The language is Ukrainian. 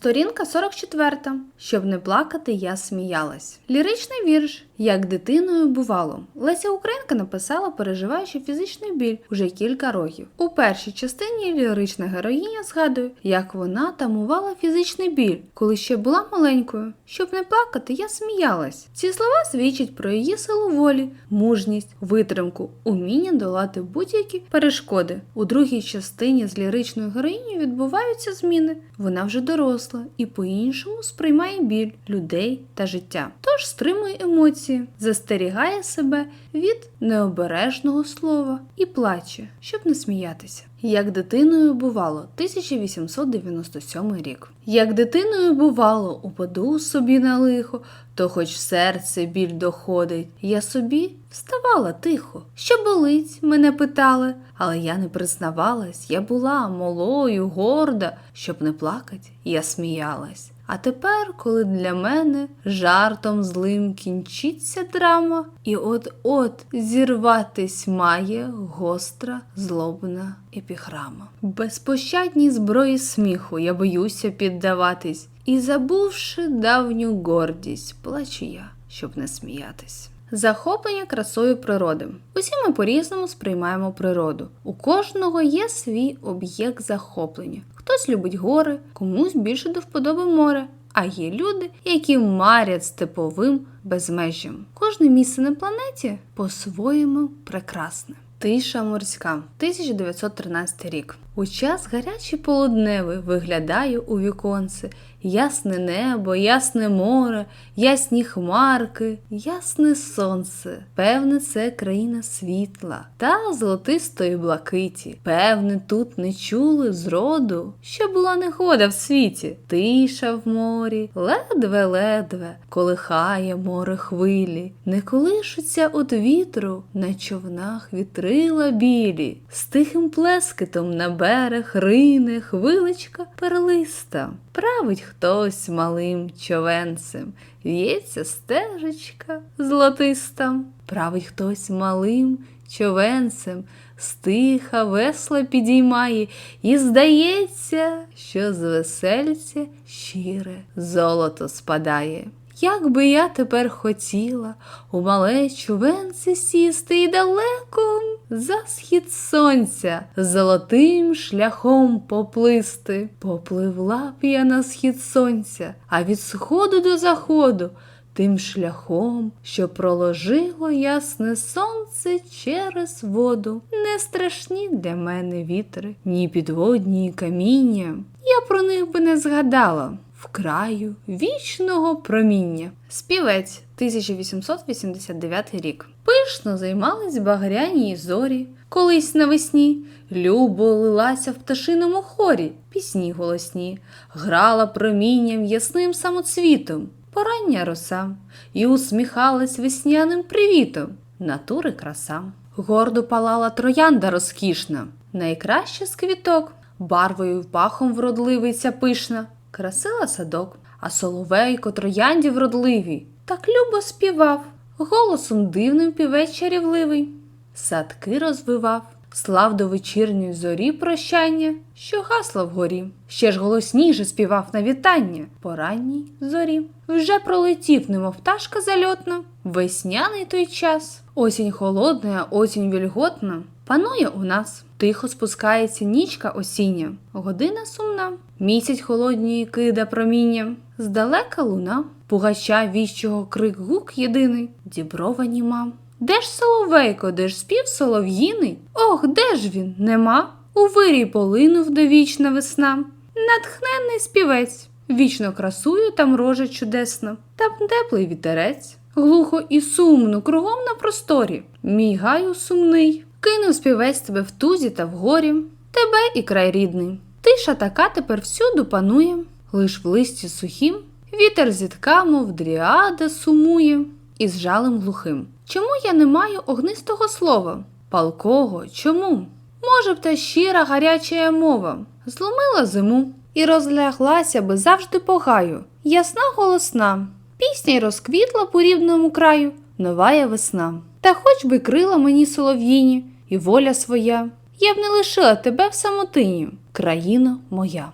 Сторінка 44. Щоб не плакати, я сміялась. Ліричний вірш. Як дитиною бувало. Леся Українка написала, переживаючи фізичний біль уже кілька років. У першій частині лірична героїня згадує, як вона тамувала фізичний біль, коли ще була маленькою. Щоб не плакати, я сміялась. Ці слова свідчать про її силу волі, мужність, витримку, уміння долати будь-які перешкоди. У другій частині з ліричною героїнею відбуваються зміни. Вона вже доросла і по-іншому сприймає біль людей та життя. Тож стримує емоції, застерігає себе від необережного слова і плаче, щоб не сміятися. Як дитиною бувало, 1897 рік. Як дитиною бувало, упаду собі на лихо, то хоч в серце біль доходить, я собі вставала тихо. Що болить, мене питали, але я не признавалась, я була малою, горда, щоб не плакать, я сміялась. А тепер, коли для мене жартом злим кінчиться драма, і от-от зірватись має гостра, злобна епіграма. Безпощадній зброї сміху я боюся піддаватись, і забувши давню гордість, плачу я, щоб не сміятись. Захоплення красою природи. Усі ми по-різному сприймаємо природу. У кожного є свій об'єкт захоплення. Хтось любить гори, комусь більше до вподоби море. А є люди, які марять степовим безмежжям. Кожне місце на планеті по-своєму прекрасне. Тиша морська, 1913 рік. У час гарячий полудневий виглядаю у віконце. Ясне небо, ясне море, ясні хмарки, ясне сонце. Певне, це країна світла та золотистої блакиті. Певне, тут не чули зроду, що була негода в світі. Тиша в морі, ледве-ледве, колихає море хвилі, не колишуться від вітру на човнах вітрила білі, з тихим плескетом на берег рине хвиличка перлиста. Править хтось малим човенцем, в'ється стежечка золотиста. Править хтось малим човенцем, стиха весла підіймає, і здається, що з весельця щире золото спадає. Як би я тепер хотіла у мале човенце сісти і далеко за схід сонця золотим шляхом поплисти. Попливла б я на схід сонця, а від сходу до заходу тим шляхом, що проложило ясне сонце через воду. Не страшні для мене вітри, ні підводні каміння. Я про них би не згадала в краю вічного проміння. Співець 1889 рік. Пишно займались багряні зорі. Колись навесні любо лилася в пташиному хорі, пісні голосні, грала промінням ясним самоцвітом, порання роса, і усміхалась весняним привітом, натури краса. Гордо палала троянда розкішна, найкраща з квіток, барвою пахом вродливиця пишна, красила садок, а соловейко троянді вродливій, так любо співав, голосом дивним півець чарівливий, садки розвивав, слав до вечірньої зорі прощання, що гасла вгорі, ще ж голосніше співав на вітання по ранній зорі. Вже пролетів, немов пташка зальотна, весняний той час, осінь холодна, осінь вільготна. Панує у нас, тихо спускається нічка осіння, година сумна, місяць холодній кида проміння, здалека луна, пугача віщого крик гук єдиний, діброва німа. Де ж соловейко, де ж спів солов'їний? Ох, де ж він? Нема? У вирій полинув довічна весна. Натхненний співець, вічно красую там рожа чудесна, там теплий вітерець, глухо і сумно, кругом на просторі. Мій гаю сумний, кинув співець тебе в тузі та в горі, тебе і край рідний. Тиша така тепер всюду панує, лиш в листі сухім, вітер зітка, мов дріада сумує, і з жалем глухим. Чому я не маю огнистого слова? Палкого, чому? Може б та щира гаряча мова зломила зиму і розляглася би завжди по гаю, ясна голосна. Пісня й розквітла по рівному краю, новая весна. Та хоч би крила мені солов'їні, і воля своя, я б не лишила тебе в самотині, країно моя.